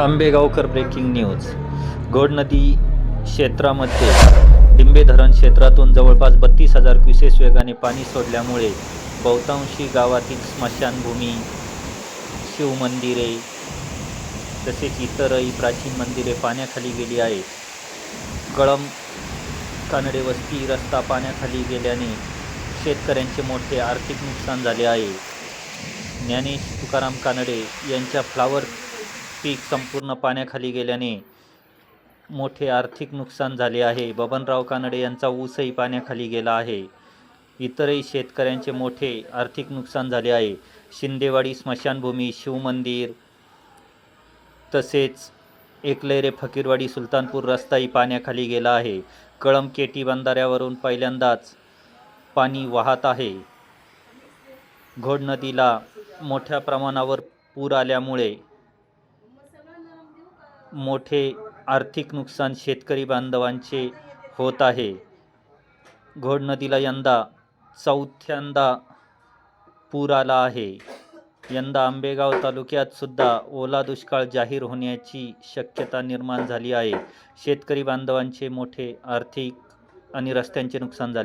Ambegaonkar breaking news. घोड नदी क्षेत्रामध्ये डिंबे धरण क्षेत्रातून जवळपास बत्तीस हजार क्युसेस वेगाने पाणी सोडल्यामुळे बहुतांशी गावातील स्मशानभूमी शिवमंदिरे तसेच इतरही प्राचीन मंदिरे पाण्याखाली गेली आहेत. कळम कानडे वस्ती रस्ता पाण्याखाली गेल्याने शेतकऱ्यांचे मोठे आर्थिक नुकसान झाले आहे. ज्ञानेश तुकाराम कानडे यांच्या फ्लावर पीक संपूर्ण पाण्याखाली गेल्याने मोठे आर्थिक नुकसान झाले आहे. बबनराव कानडे यांचा ऊसही पाण्याखाली गेला आहे. इतरही शेतकऱ्यांचे मोठे आर्थिक नुकसान झाले आहे. शिंदेवाडी स्मशानभूमी शिवमंदिर तसेच एकलेरे फकीरवाडी सुलतानपूर रस्ताही पाण्याखाली गेला आहे. कळम केटी बंधाऱ्यावरून पहिल्यांदाच पाणी वाहत आहे. घोड नदीला मोठ्या प्रमाणावर पूर आल्यामुळे मोठे आर्थिक नुकसान शेतकरी बांधवांचे होत आहे. घोड नदीला यंदा चौथ्यांदा पूर आला आहे. यंदा आंबेगाव तालुक्यात सुद्धा ओला दुष्काळ जाहीर होण्याची शक्यता निर्माण झाली आहे. शेतकरी बांधवांचे मोठे आर्थिक आणि रस्त्यांचे नुकसान झाले.